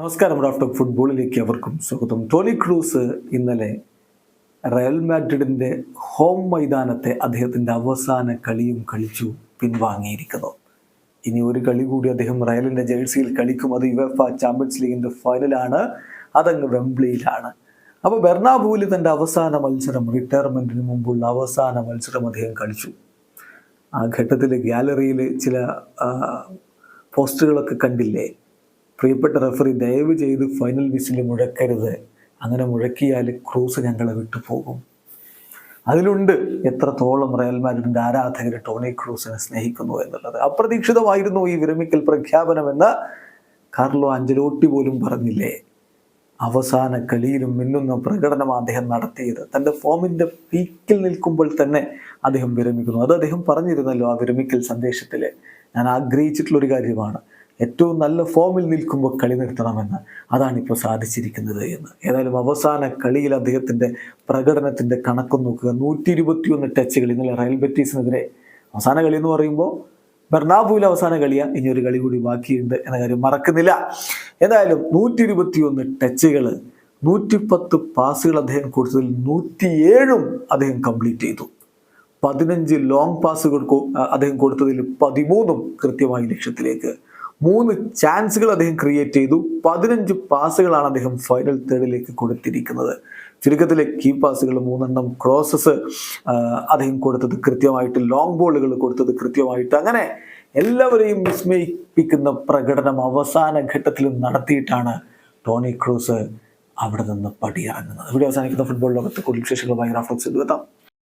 നമസ്കാരം ഡോക്ടർ ഫുട്ബോളിലേക്ക് അവർക്കും സ്വാഗതം. ടോണി ക്രൂസ് ഇന്നലെ റയൽ മാഡ്രിഡിന്റെ ഹോം മൈതാനത്തെ അദ്ദേഹത്തിന്റെ അവസാന കളിയും കളിച്ചു പിൻവാങ്ങിയിരിക്കുന്നു. ഇനി ഒരു കളി കൂടി അദ്ദേഹം റയലിന്റെ ജേഴ്സിയിൽ കളിക്കും. അത് യുഎഫ ചാമ്പ്യൻസ് ലീഗിന്റെ ഫൈനലാണ് അതങ്ങ് വെംബ്ലിയിലാണ് അപ്പോൾ ബെർണാബൂവിൽ തന്റെ അവസാന മത്സരം റിട്ടയർമെന്റിന് മുമ്പുള്ള അവസാന മത്സരം അദ്ദേഹം കളിച്ചു. ആ ഘട്ടത്തിൽ ഗാലറിയിൽ ചില പോസ്റ്ററുകളൊക്കെ കണ്ടില്ലേ? പ്രിയപ്പെട്ട റെഫറി ദയവ് ചെയ്ത് ഫൈനൽ വിസിൽ മുഴക്കരുത്. അങ്ങനെ മുഴക്കിയാൽ ക്രൂസ് ഞങ്ങളെ വിട്ടുപോകും അതിലുണ്ട് എത്രത്തോളം റയൽ മാഡ്രിഡിന്റെ ആരാധകർ ടോണി ക്രൂസിനെ സ്നേഹിക്കുന്നു എന്നുള്ളത്. അപ്രതീക്ഷിതമായിരുന്നു ഈ വിരമിക്കൽ പ്രഖ്യാപനമെന്ന് കാർലോ അഞ്ചലോട്ടി പോലും പറഞ്ഞില്ലേ? അവസാന കളിയിലും മിന്നുന്ന പ്രകടനം അദ്ദേഹം നടത്തിയത്. തന്റെ ഫോമിന്റെ പീക്കിൽ നിൽക്കുമ്പോൾ തന്നെ അദ്ദേഹം വിരമിക്കുന്നു. അത് അദ്ദേഹം പറഞ്ഞിരുന്നല്ലോ ആ വിരമിക്കൽ സന്ദേശത്തിൽ ഞാൻ ആഗ്രഹിച്ചിട്ടുള്ളൊരു കാര്യമാണ്. ഏറ്റവും നല്ല ഫോമിൽ നിൽക്കുമ്പോൾ കളി നിർത്തണമെന്ന് അതാണ് ഇപ്പോൾ സാധിച്ചിരിക്കുന്നത് എന്ന്. ഏതായാലും അവസാന കളിയിൽ അദ്ദേഹത്തിന്റെ പ്രകടനത്തിന്റെ കണക്ക് നോക്കുക. നൂറ്റി ഇരുപത്തിയൊന്ന് ടച്ചുകൾ ഇന്നലെ റയൽ ബെറ്റീസിനെതിരെ അവസാന കളി എന്ന് പറയുമ്പോൾ ബെർണാബുവിൽ അവസാന കളിയാണ് ഇനി ഒരു കളി കൂടി ബാക്കിയുണ്ട് എന്ന കാര്യം മറക്കുന്നില്ല. എന്തായാലും നൂറ്റി ഇരുപത്തിയൊന്ന് ടച്ചുകൾ നൂറ്റിപ്പത്ത് പാസുകൾ അദ്ദേഹം കൊടുത്തതിൽ നൂറ്റിയേഴും അദ്ദേഹം കംപ്ലീറ്റ് ചെയ്തു. പതിനഞ്ച് ലോങ് പാസുകൾ അദ്ദേഹം കൊടുത്തതിൽ പതിമൂന്നും കൃത്യമായി ലക്ഷ്യത്തിലേക്ക് മൂന്ന് ചാൻസുകൾ അദ്ദേഹം ക്രിയേറ്റ് ചെയ്തു. പതിനഞ്ച് പാസുകളാണ് അദ്ദേഹം ഫൈനൽ തേർഡിലേക്ക് കൊടുത്തിരിക്കുന്നത്. ചുരുക്കത്തിലെ കീ പാസുകൾ മൂന്നെണ്ണം ക്രോസസ് അദ്ദേഹം കൊടുത്തത് കൃത്യമായിട്ട് ലോങ് ബോളുകൾ കൊടുത്തത് കൃത്യമായിട്ട്. അങ്ങനെ എല്ലാവരെയും വിസ്മയിപ്പിക്കുന്ന പ്രകടനം അവസാന ഘട്ടത്തിലും നടത്തിയിട്ടാണ് ടോണി ക്രൂസ് അവിടെ നിന്ന് പടിയിറങ്ങുന്നത്. ഇവിടെ അവസാനിക്കുന്ന ഫുട്ബോൾ ലോകത്ത് കൂടുതൽ വിശേഷങ്ങളുമായി റാഫ്ലോക്സ്